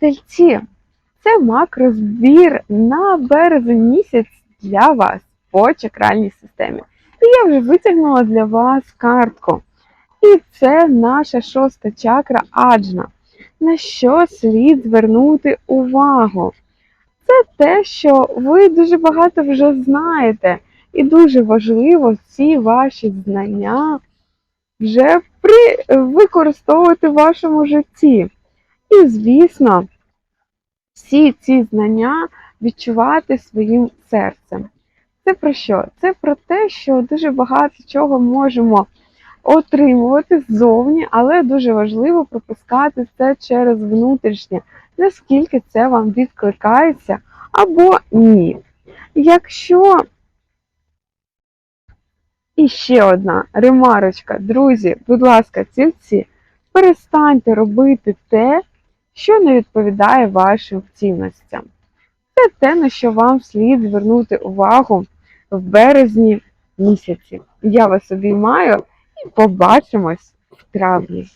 Тельці, це макрозбір на березень місяць для вас по чакральній системі. І я вже витягнула для вас картку. І це наша шоста чакра аджна. На що слід звернути увагу? Це те, що ви дуже багато вже знаєте, і дуже важливо ці ваші знання вже при... використовувати в вашому житті. І, звісно, всі ці знання відчувати своїм серцем. Це про що? Це про те, що дуже багато чого можемо отримувати ззовні, але дуже важливо пропускати це через внутрішнє, наскільки це вам відкликається або ні. Якщо і ще одна ремарочка, друзі, будь ласка, цільці, перестаньте робити те, що не відповідає вашим цінностям. Це те, на що вам слід звернути увагу в березні місяці. Я вас обіймаю і побачимось в травні.